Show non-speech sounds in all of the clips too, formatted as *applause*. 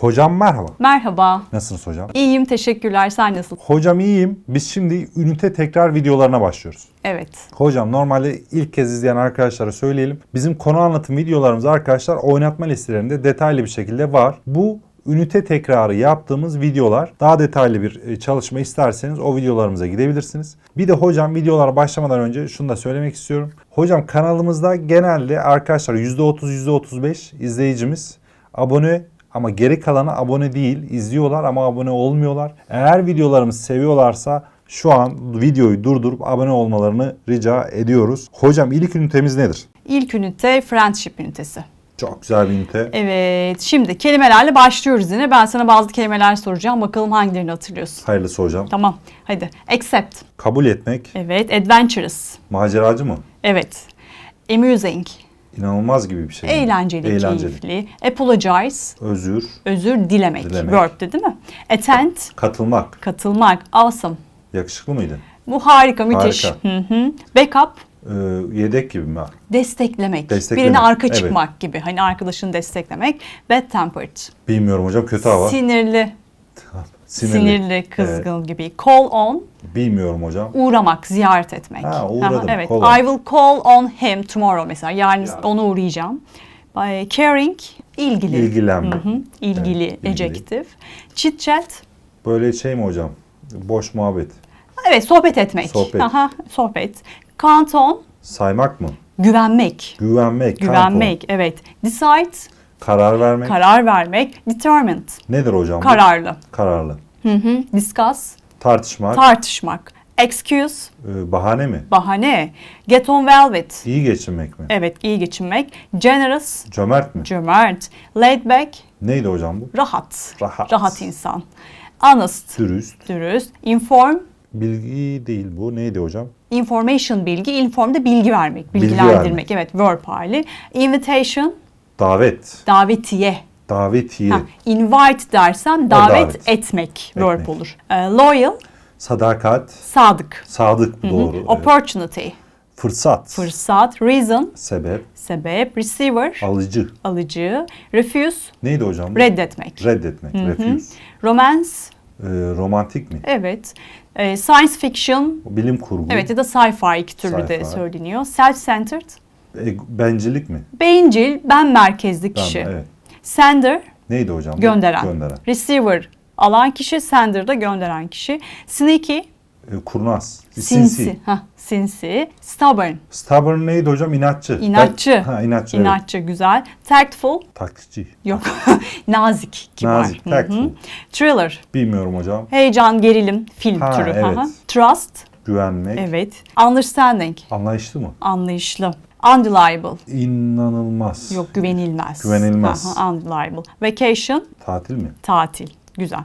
Hocam merhaba. Merhaba. Nasılsınız hocam? İyiyim, teşekkürler. Sen nasılsın? Hocam iyiyim. Biz şimdi ünite tekrar videolarına başlıyoruz. Evet. Hocam normalde ilk kez izleyen arkadaşlara söyleyelim. Bizim konu anlatım videolarımız arkadaşlar oynatma listelerinde detaylı bir şekilde var. Bu ünite tekrarı yaptığımız videolar. Daha detaylı bir e, çalışma isterseniz o videolarımıza gidebilirsiniz. Bir de hocam videolara başlamadan önce şunu da söylemek istiyorum. Hocam kanalımızda genelde arkadaşlar %30 %35 izleyicimiz abone ama geri kalanı abone değil. izliyorlar ama abone olmuyorlar. Eğer videolarımızı seviyorlarsa şu an videoyu durdurup abone olmalarını rica ediyoruz. Hocam ilk ünitemiz nedir? İlk ünite friendship ünitesi. Çok güzel bir ünite. Evet. Şimdi kelimelerle başlıyoruz yine. Ben sana bazı kelimeler soracağım. Bakalım hangilerini hatırlıyorsun. Hayırlısı hocam. Tamam. Hadi. Accept. Kabul etmek Evet. Adventurous. maceracı mı? Evet. Amusing. İnanılmaz gibi bir şey. Eğlenceli, Eğlenceli. keyifli. Apologize. Özür, Özür dilemek. Dilemek. Verb'ti değil mi? Attend. katılmak. Katılmak. Awesome. Yakışıklı mıydı? Bu harika, müthiş. Harika. Hı hı. Backup. Ee, yedek gibi mi? Desteklemek. Desteklemek, Birine arka evet. çıkmak gibi. Hani arkadaşını desteklemek. Bad tempered. Bilmiyorum hocam kötü hava. Sinirli. Sinirli, kızgın gibi. Call on. Bilmiyorum hocam. Uğramak, ziyaret etmek. Ha, uğradım, Aha, evet. call on. I will call on him tomorrow mesela. Yarın Ya. ona uğrayacağım. By caring, ilgili. İlgilenme. Hı hı, ilgili, Evet, adjective. Chit chat. Böyle şey mi hocam? Boş muhabbet. Evet, sohbet etmek. Sohbet. Aha, sohbet. Count on, Saymak mı? güvenmek. Güvenmek. Güvenmek, evet. Decide, Karar vermek. karar vermek. Determined, Nedir hocam bu? kararlı. Kararlı. Hı hı. Discuss, Tartışmak. tartışmak. Excuse, e, bahane mi? bahane. Get on well with. İyi geçinmek mi? Evet, iyi geçinmek. Generous, Cömert mi? cömert. Laid back, Neydi hocam bu? rahat. Rahat. Rahat insan. Honest, Dürüst. dürüst. Inform, Bilgi değil bu. Neydi hocam? information bilgi. Inform de bilgi vermek, Bilgi bilgilendirmek. Evet, verb hali. Invitation, Davet. davetiye. Davetiye. Ha, invite dersem davet, davet. etmek, verb Etmek. olur. Ee, loyal, Sadakat. sadık. Sadık bu doğru. Evet. Opportunity, Fırsat. fırsat. Reason, Sebep. sebep. Receiver, Alıcı. alıcı. Refuse, Neydi hocam reddetmek. Reddetmek. Refuse. Romance, Ee, romantik mi? evet. Ee, science fiction, Bilim kurgu. evet ya da sci-fi iki türlü de Sci-fi. söyleniyor. Self-centered, E, bencillik mi? bencil, ben merkezli Tamam, kişi. evet. Sender, Neydi hocam? gönderen. Gönderen. Receiver, alan kişi. Sender da gönderen kişi. Sneaky, E, kurnaz. sinsi. Hah, sinsi. Stubborn, Stubborn neydi hocam? İnatçı. İnatçı. Ben- Ha, inatçı. evet. inatçı, güzel. Tactful, Taktikçi. yok. *laughs* Nazik, kibar. Nazik, tactful. Thriller, Bilmiyorum hocam. heyecan, gerilim, film Ha, türü. evet. Trust, Güvenmek. evet. Understanding, Anlayışlı mı? anlayışlı. Undeliable, İnanılmaz. yok güvenilmez. Güvenilmez. Hı, undeliable. Vacation, Tatil mi? tatil. Güzel.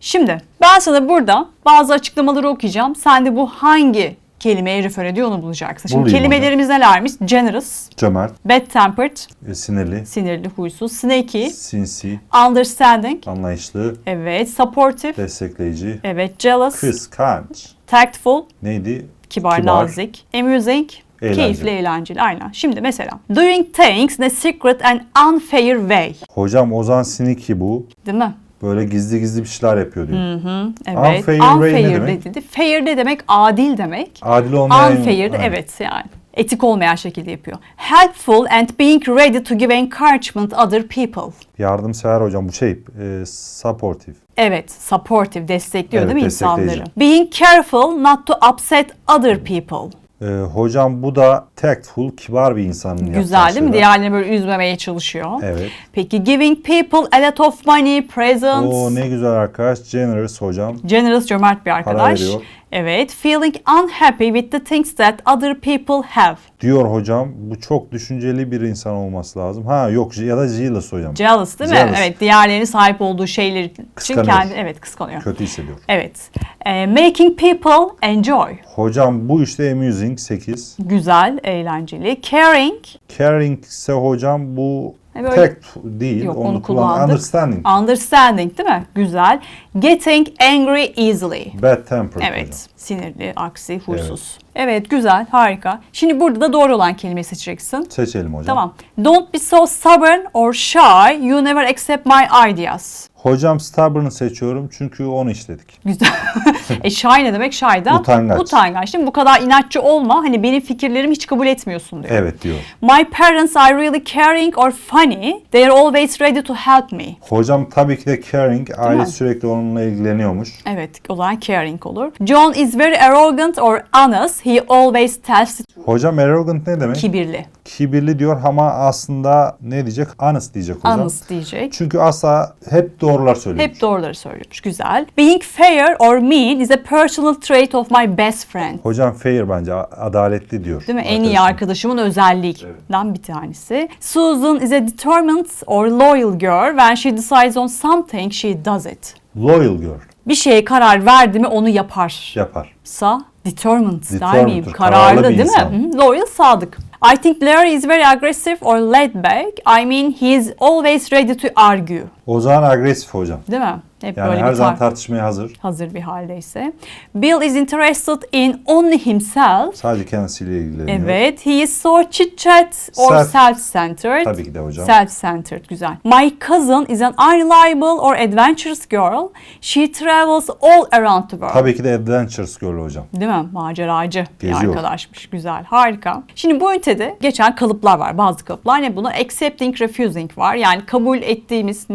Şimdi ben sana burada bazı açıklamaları okuyacağım. Sen de bu hangi kelimeye refer ediyor onu bulacaksın. Şimdi Bulayım kelimelerimiz nelermiş? Generous, Cömert. bad tempered, e, sinirli. sinirli, huysuz, snaky, Sinsi. understanding, Anlayışlı. evet, supportive, Destekleyici. evet, jealous, Kıskanç. tactful, Neydi? kibar, Kibar. nazik, amusing, Eğlenceli. keyifli, eğlenceli. Aynen. Şimdi mesela doing things in a secret and unfair way. Hocam Ozan Siniki bu. Değil mi? Böyle gizli gizli bir şeyler yapıyor diyor. Evet. Unfair way ne demek? dedi. Fair ne demek? Adil demek. Adil olmayan... Unfair de evet yani. Etik olmayan şekilde yapıyor. Helpful and being ready to give encouragement other people. Yardımsever hocam bu şey e, supportive. Evet, supportive, destekliyor Evet, değil mi insanları? Being careful not to upset other people. E, hocam bu da tactful, kibar bir insanın yapacağı Güzel değil mi? şeyler. Diğerlerini böyle üzmemeye çalışıyor. Evet. Peki giving people a lot of money, presents. O ne güzel arkadaş. Generous hocam. Generous, cömert bir arkadaş. veriyor. Evet, feeling unhappy with the things that other people have. Diyor hocam bu çok düşünceli bir insan olması lazım. Ha yok ya da jealous hocam. Jealous değil mi? Jealous. Evet, diğerlerinin sahip olduğu şeyler için Kıskanıyor. kendi evet kıskanıyor. Kötü hissediyor. Evet. Ee, making people enjoy. Hocam bu işte amusing 8. Güzel, eğlenceli. Caring. Caring ise hocam bu E böyle- tact değil. Yok, onu, onu kullan. kullandık. Understanding. Understanding değil mi? Güzel. Getting angry easily. Bad tempered Evet. hocam. Sinirli, aksi, huysuz. Evet. güzel, harika. Şimdi burada da doğru olan kelimeyi seçeceksin. Seçelim hocam. Tamam. Don't be so stubborn or shy. You never accept my ideas. Hocam stubborn'ı seçiyorum çünkü onu işledik. Güzel. *laughs* e shy ne demek? Shy da Utangaç. utangaç. Değil mi? Bu kadar inatçı olma. Hani benim fikirlerimi hiç kabul etmiyorsun diyor. Evet diyor. My parents are really caring or funny. They are always ready to help me. Hocam tabii ki de caring. Aile mi? sürekli onunla ilgileniyormuş. Evet, o zaman caring olur. John is very arrogant or honest. He always tells the truth. Hocam arrogant ne demek? Kibirli. Kibirli diyor ama aslında ne diyecek? Honest diyecek hocam. Honest diyecek. Çünkü asla hep doğrular söylüyor. Hep doğruları söylüyormuş. Güzel. Being fair or mean is a personal trait of my best friend. Hocam fair bence adaletli diyor. Değil mi? En iyi arkadaşımın özelliğinden bir tanesi. Susan is a determined or loyal girl. When she decides on something, she does it. Loyal girl Bir şeye karar verdi mi onu yapar. yapar. Sa determined der Determined'dır, miyim? kararlı Kararlı bir değil insan. mi? Hı, Loyal, sadık. I think Larry is very aggressive or laid back. I mean he is always ready to argue. O zaman agresif hocam. Değil mi? Hep Yani böyle her bir zaman tar- tartışmaya hazır. hazır bir haldeyse. Bill is interested in only himself. Sadece kendisiyle ilgileniyor. Evet. He is so chit chat or Self- self-centered. Tabii ki de hocam. Self-centered. Güzel. My cousin is an unreliable or adventurous girl. She travels all around the world. Tabii ki de adventurous girl hocam. Değil mi? Maceracı bir Geziyor. arkadaşmış. Güzel. Harika. Şimdi bu ünitede geçen kalıplar var. Bazı kalıplar ne bunlar? Accepting, refusing var. Yani kabul ettiğimiz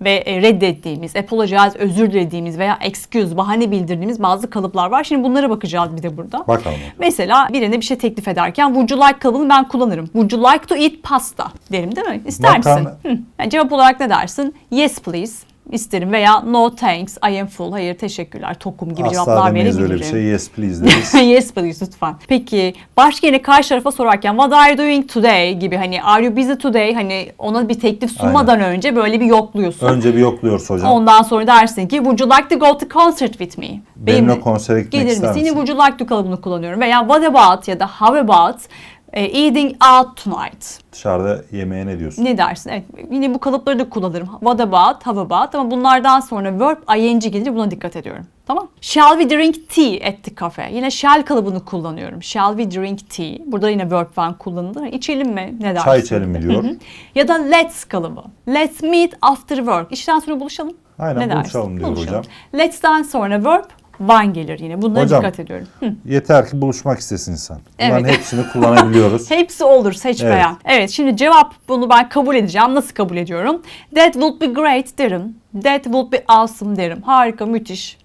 ve e, reddettiğimiz, apologize, özür dilediğimiz veya excuse, bahane bildirdiğimiz bazı kalıplar var. Şimdi bunlara bakacağız bir de burada. Bakalım. Mesela birine bir şey teklif ederken would you like kalıbını ben kullanırım. Would you like to eat pasta derim değil mi? İster Makarna. misin? Hı. Yani cevap olarak ne dersin? Yes please. İsterim veya no thanks, I am full, hayır teşekkürler, tokum gibi Asla cevaplar demeyiz öyle verebilirim. bir şey. Yes please *laughs* deriz. yes please lütfen. Peki başka yine karşı tarafa sorarken what are you doing today gibi hani are you busy today hani ona bir teklif sunmadan önce böyle bir yokluyorsun. Önce bir yokluyoruz hocam. Ondan sonra dersin ki would you like to go to concert with me? Benimle konsere gitmek Gelir misin? Yine would you like to kalıbını kullanıyorum. Veya what about ya da how about e, eating out tonight? Dışarıda yemeğe ne diyorsun? Ne dersin? Evet yine bu kalıpları da kullanırım. What about, how about ama bunlardan sonra verb ing gelince buna dikkat ediyorum. Tamam. Shall we drink tea at the cafe? Yine shall kalıbını kullanıyorum. Shall we drink tea? Burada yine verb one kullanılır. İçelim mi? Ne dersin? Çay içelim mi diyor. Ya da let's kalıbı. Let's meet after work. İşten sonra buluşalım. Aynen, ne buluşalım dersin? diyor hocam. Let'ten sonra verb one gelir yine. Bunlara Hocam. dikkat ediyorum. Hı. Yeter ki buluşmak istesin insan. Bunların Evet. hepsini kullanabiliyoruz. *laughs* Hepsi olur seç Evet. Evet şimdi cevap bunu ben kabul edeceğim. Nasıl kabul ediyorum? That would be great derim. That would be awesome derim. Harika müthiş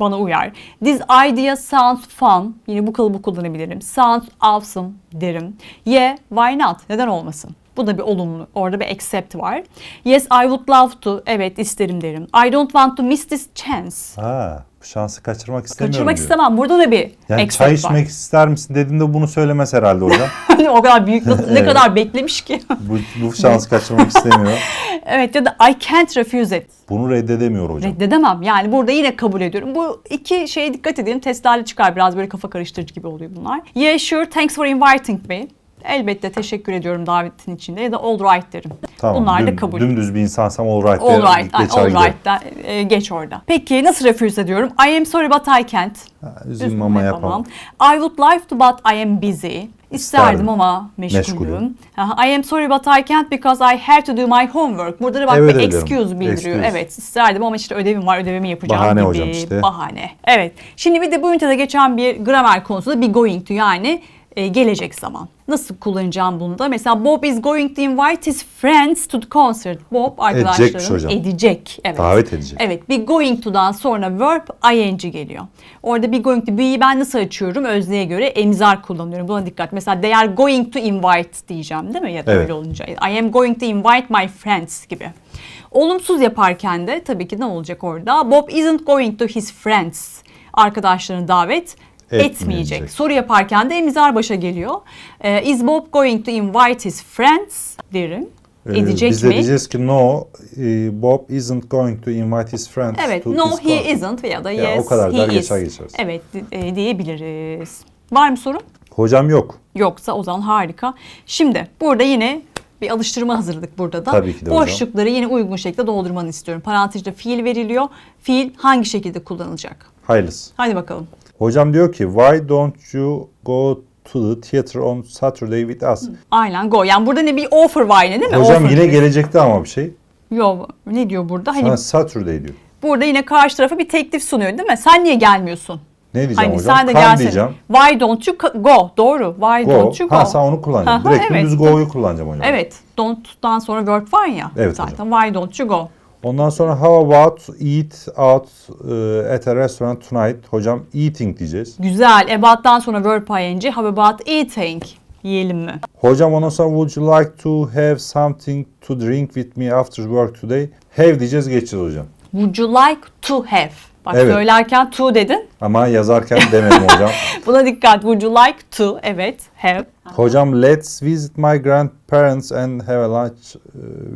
bana uyar. This idea sounds fun. Yine bu kalıbı kullanabilirim. Sounds awesome derim. Yeah, why not? Neden olmasın? Bu da bir olumlu. Orada bir accept var. Yes, I would love to. Evet, isterim derim. I don't want to miss this chance. ha, bu şansı kaçırmak istemiyorum Kaçırmak diyor. istemem. Burada da bir Yani accept çay var. içmek ister misin dediğinde bunu söylemez herhalde hocam. *laughs* o kadar büyük, *laughs* ne Evet. kadar beklemiş ki. bu, bu şansı kaçırmak istemiyor. *laughs* evet ya da I can't refuse it. Bunu reddedemiyor hocam. Reddedemem. Yani burada yine kabul ediyorum. Bu iki şeye dikkat edin. Testlerle çıkar. Biraz böyle kafa karıştırıcı gibi oluyor bunlar. Yeah sure thanks for inviting me. Elbette teşekkür ediyorum davetin içinde ya da all right derim. Tamam. Bunlar da düm- kabul. Dümdüz bir insansam all right All derim, right, geçer all right da, e, geç orada. Peki nasıl refuse ediyorum? I am sorry but I can't. Ha, Üzülme ama yapamam. I would like to but I am busy. İsterdim ama meşgulüm. Meşgulüm. I am sorry but I can't because I have to do my homework. Burada da bak Evet bir excuse bildiriyor. Excuse. Evet isterdim ama işte ödevim var ödevimi yapacağım Bahane gibi. hocam işte. Bahane. Evet. Şimdi bir de bu ünitede geçen bir gramer konusu da be going to yani e, gelecek zaman. Nasıl kullanacağım bunu da? Mesela Bob is going to invite his friends to the concert. Bob arkadaşlarını edecek. Evet. Davet edecek. Evet, be going to'dan sonra verb ing geliyor. Orada be going to be'yi ben nasıl açıyorum? Özneye göre emzar kullanıyorum. Buna dikkat. Mesela they are going to invite diyeceğim değil mi? Ya da Evet. öyle olunca. I am going to invite my friends gibi. Olumsuz yaparken de tabii ki ne olacak orada? Bob isn't going to his friends. Arkadaşlarını davet Etmeyecek. Soru yaparken de emzar başa geliyor. Ee, is Bob going to invite his friends derim. Ee, Edecek Biz de mi? diyeceğiz ki no, e, Bob isn't going to invite his friends Evet, to no this he isn't ya da Ya, yes o kadar he der is. geçer geçeriz. Evet e, diyebiliriz. Var mı sorun? Hocam yok. Yoksa o zaman harika. Şimdi burada yine bir alıştırma hazırladık burada da. Tabii ki de hocam. Boşlukları yine uygun şekilde doldurmanı istiyorum. Parantezde fiil veriliyor. Fiil hangi şekilde kullanılacak? Hayırlısı. Hadi bakalım. Hocam diyor ki why don't you go to the theater on Saturday with us? Aynen go. Yani burada ne bir offer var yine değil mi? Hocam Offer yine gibi. gelecekti ama bir şey. Yo ne diyor burada? Hani Sana Saturday diyor. burada yine karşı tarafa bir teklif sunuyor değil mi? Sen niye gelmiyorsun? Ne diyeceğim Hani hocam? sen de Come gelsene. diyeceğim. Why don't you co- go? Doğru. Why Go. don't you go? Ha sen onu kullanacaksın. Aha, Direkt evet. dümdüz go'yu kullanacağım hocam. Evet. Don't'tan sonra verb var ya. Evet zaten. Why don't you go? Ondan sonra how about eat out uh, at a restaurant tonight? Hocam eating diyeceğiz. Güzel. About'tan sonra verb ing. How about eating? Yiyelim mi? Hocam ondan sonra would you like to have something to drink with me after work today? Have diyeceğiz geçeceğiz hocam. Would you like to have? Bak Evet. söylerken to dedin. Ama yazarken demedim hocam. *laughs* Buna dikkat. Would you like to? Evet. Have. Hocam let's visit my grandparents and have a lunch uh,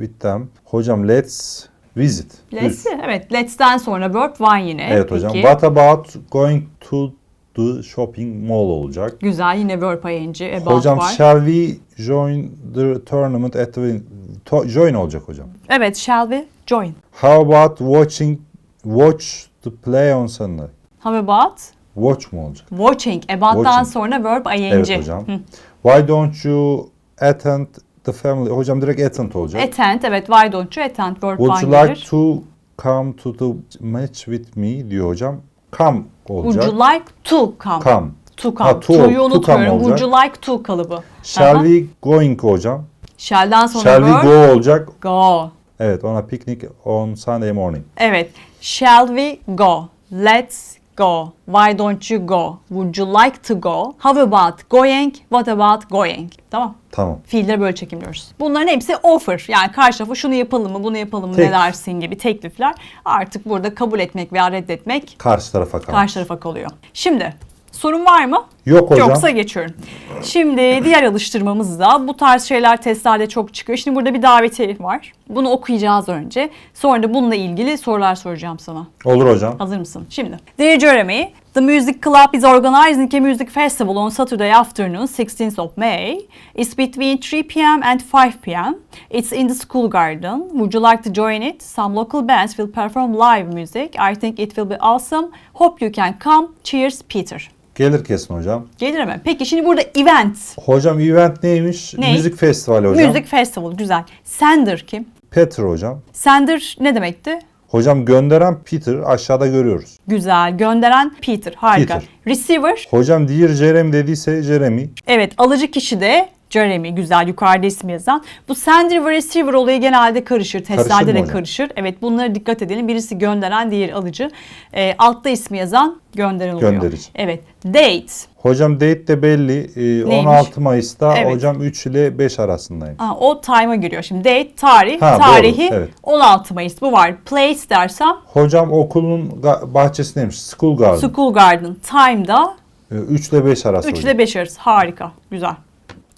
with them. Hocam let's visit. Let's. Düz. Evet. Let's'ten sonra verb one yine. Evet hocam. Peki. What about going to the shopping mall olacak. Güzel. Yine verb ing. About Hocam var. shall we join the tournament at the to- join olacak hocam. Evet. Shall we join? How about watching watch the play on Sunday? How about Watch mu olacak? watching? About'tan Watching. sonra verb ing. Evet hocam. Hı. Why don't you attend the family? Hocam direkt attend olacak. Attend. Evet. Why don't you attend? Verb Would you like to come to the match with me diyor hocam. Come olacak. Would you like to come? Come. To come. Ha, to- To'yu to unutmuyorum. come Would you like to kalıbı. Shall Aha. we going hocam? Shall'den sonra Shall we go olacak? Go. Evet ona picnic on Sunday morning. Evet. Shall we go? Let's go. Why don't you go? Would you like to go? How about going? What about going? Tamam. Tamam. Fiilleri böyle çekimliyoruz. Bunların hepsi offer. Yani karşı tarafa şunu yapalım mı, bunu yapalım mı, ne Teklif. dersin gibi teklifler. Artık burada kabul etmek veya reddetmek Karşı tarafa kalmış. karşı tarafa kalıyor. Şimdi sorun var mı? Yok hocam. Yoksa geçiyorum. Şimdi diğer alıştırmamızda bu tarz şeyler testlerde çok çıkıyor. Şimdi burada bir daveti var. Bunu okuyacağız önce. Sonra da bununla ilgili sorular soracağım sana. Olur hocam. Hazır mısın? Şimdi. Dear Jeremy, the music club is organizing a music festival on Saturday afternoon, 16th of May. It's between 3 p.m. and 5 p.m. It's in the school garden. Would you like to join it? Some local bands will perform live music. I think it will be awesome. Hope you can come. Cheers, Peter. Gelir kesin hocam. Gelir mi? Peki şimdi burada event. Hocam event neymiş? Ne? Müzik festivali hocam. Music festival. Güzel. Sender kim? Peter hocam. Sender ne demekti? Hocam gönderen Peter aşağıda görüyoruz. Güzel. Gönderen Peter. Harika. Peter. Receiver. Hocam Dear Jeremy dediyse Jeremy. Evet. Alıcı kişi de Jeremy. Güzel. Yukarıda ismi yazan. Bu sender ve receiver olayı genelde karışır. Testlerde de karışır. Evet. Bunlara dikkat edelim. Birisi gönderen, diğeri alıcı. Ee, altta ismi yazan gönderen oluyor. Gönderici. Evet. Date. Hocam date de belli. Ee, Neymiş? 16 Mayıs'ta Evet. hocam 3 ile 5 arasındayım. Aa, o time'a giriyor. Şimdi date, tarih. Ha, doğru, tarihi evet. 16 Mayıs. Bu var. Place dersem Hocam okulun ga- bahçesindeymiş. School Garden. School Garden. Time'da 3 ile 5 arası 3 hocam. ile 5 arası. Harika. Güzel.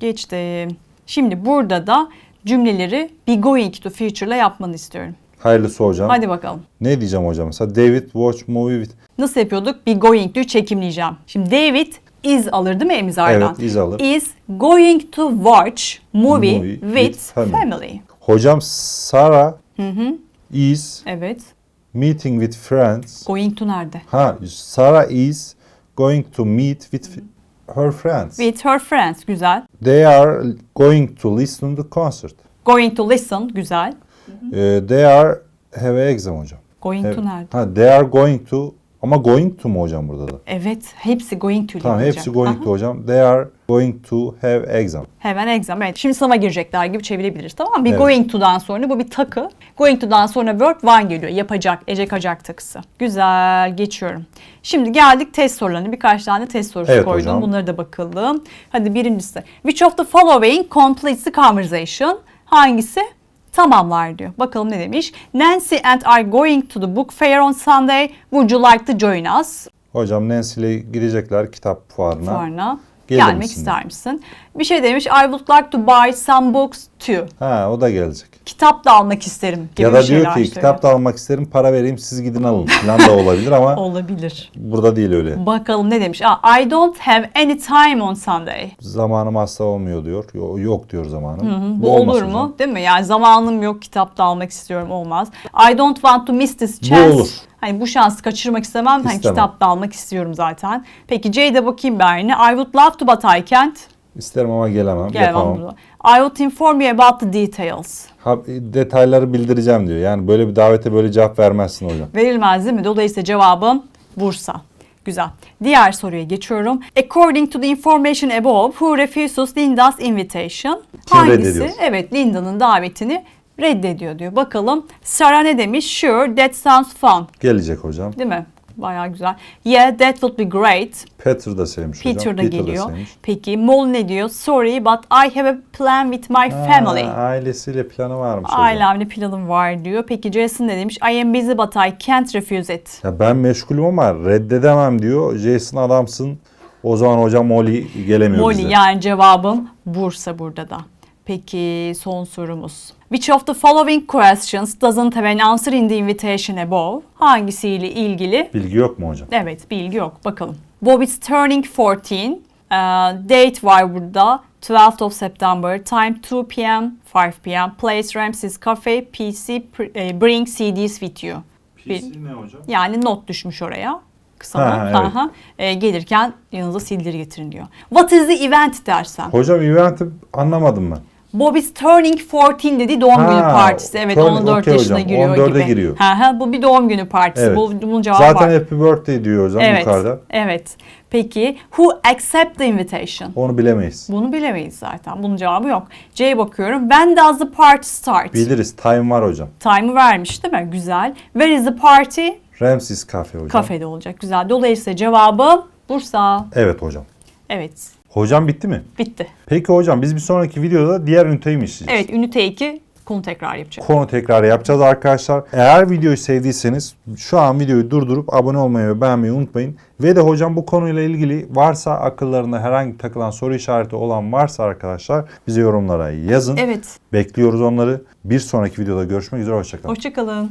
Geçtim. Şimdi burada da cümleleri be going to future ile yapmanı istiyorum. Hayırlısı hocam. Hadi bakalım. Ne diyeceğim hocam? Mesela David watch movie with... Nasıl yapıyorduk? Be going to çekimleyeceğim. Şimdi David is alır değil mi emzardan? Evet, is alır. Is going to watch movie, Movie with, with family. family. Hocam Sarah is Evet. meeting with friends. Going to nerede? Ha, Sarah is going to meet with her friends. With her friends. Güzel. They are going to listen to the concert. Going to listen. Güzel. Ee, they are have exam hocam. Going to nerede? Ha, they are going to ama going to mu hocam burada da? Evet. Hepsi going to Tamam hepsi going Aha. to hocam. They are going to have exam. Hemen exam. Evet. Şimdi sınava girecekler gibi çevirebiliriz. Tamam mı? Bir Evet. going to'dan sonra bu bir takı. Going to'dan sonra verb one geliyor. Yapacak, ecek acak takısı. Güzel. Geçiyorum. Şimdi geldik test sorularına. Birkaç tane test sorusu Evet koydum. hocam. Bunları da bakalım. Hadi birincisi. Which of the following completes the conversation? Hangisi? Tamamlar diyor. Bakalım ne demiş. Nancy and I going to the book fair on Sunday. Would you like to join us? Hocam Nancy ile gidecekler kitap fuarına. Fuarına. Gelir Gelmek misin? ister misin? Bir şey demiş. I would like to buy some books too. Ha o da gelecek. Kitap da almak isterim gibi ya da diyor ki söylüyor. kitap da almak isterim para vereyim siz gidin alın falan da olabilir ama *laughs* Olabilir. burada değil öyle. Bakalım ne demiş. Aa, I don't have any time on Sunday. Zamanım asla olmuyor diyor. Yo- Yok diyor zamanım. Bu, olmaz olur mu? hocam. Değil mi? Yani zamanım yok kitap da almak istiyorum olmaz. I don't want to miss this chance. olur. Hani bu şansı kaçırmak istemem. Hani İstemem. kitap da almak istiyorum zaten. Peki C'de bakayım Berni. I would love to but I can't. İsterim ama gelemem. Gelemem yapamam. I will inform you about the details. Ha, detayları bildireceğim diyor. Yani böyle bir davete böyle cevap vermezsin hocam. Verilmez değil mi? Dolayısıyla cevabım Bursa. Güzel. Diğer soruya geçiyorum. According to the information above, who refuses Linda's invitation? Kim Hangisi? Evet, Linda'nın davetini reddediyor diyor. Bakalım. Sara ne demiş? Sure, that sounds fun. Gelecek hocam. Değil mi? Bayağı güzel. Yeah, that would be great. Peter da sevmiş hocam. Peter da geliyor. Peki Mol ne diyor? Sorry but I have a plan with my family. Ha, ailesiyle planı varmış hocam. Ailemle planım var diyor. Peki Jason ne demiş? I am busy but I can't refuse it. Ya ben meşgulüm ama reddedemem diyor. Jason adamsın. O zaman hocam Molly gelemiyor Molly bize. yani cevabım Bursa burada da. Peki son sorumuz. Which of the following questions doesn't have an answer in the invitation above? Hangisiyle ilgili? Bilgi yok mu hocam? Evet bilgi yok. Bakalım. Bob is turning 14. Ee, date var burada. 12th of September. Time 2 p.m. 5 p.m. Place Ramses Cafe. PC. pr- e, Bring CDs with you. Bir- ne hocam? Yani not düşmüş oraya. Kısa Ha, not. evet. Aha. Ee, gelirken yanınıza sildir getirin diyor. What is the event dersen? Hocam event'i anlamadım ben. Bobby's turning 14 dedi doğum Ha, günü partisi. Evet turning- 14 okey yaşına hocam, giriyor 14'e gibi. giriyor. Ha, ha, bu bir doğum günü partisi. Evet. Bu, bunun cevabı Zaten var. happy birthday diyor hocam Evet. yukarıda. Evet. Peki who accept the invitation? Onu bilemeyiz. Bunu bilemeyiz zaten. Bunun cevabı yok. C'ye bakıyorum. When does the party start? Biliriz. Time var hocam. Time'ı vermiş değil mi? Güzel. Where is the party? Ramses Cafe hocam. Kafede olacak. Güzel. Dolayısıyla cevabı Bursa. Evet hocam. Evet. Hocam bitti mi? Bitti. Peki hocam biz bir sonraki videoda diğer üniteyi mi işleyeceğiz? Evet. Ünite 2 konu tekrar yapacağız. Konu tekrar yapacağız arkadaşlar. Eğer videoyu sevdiyseniz şu an videoyu durdurup abone olmayı ve beğenmeyi unutmayın. Ve de hocam bu konuyla ilgili varsa akıllarında herhangi takılan soru işareti olan varsa arkadaşlar bize yorumlara yazın. Evet. Bekliyoruz onları. Bir sonraki videoda görüşmek üzere. Hoşçakalın. Hoşçakalın.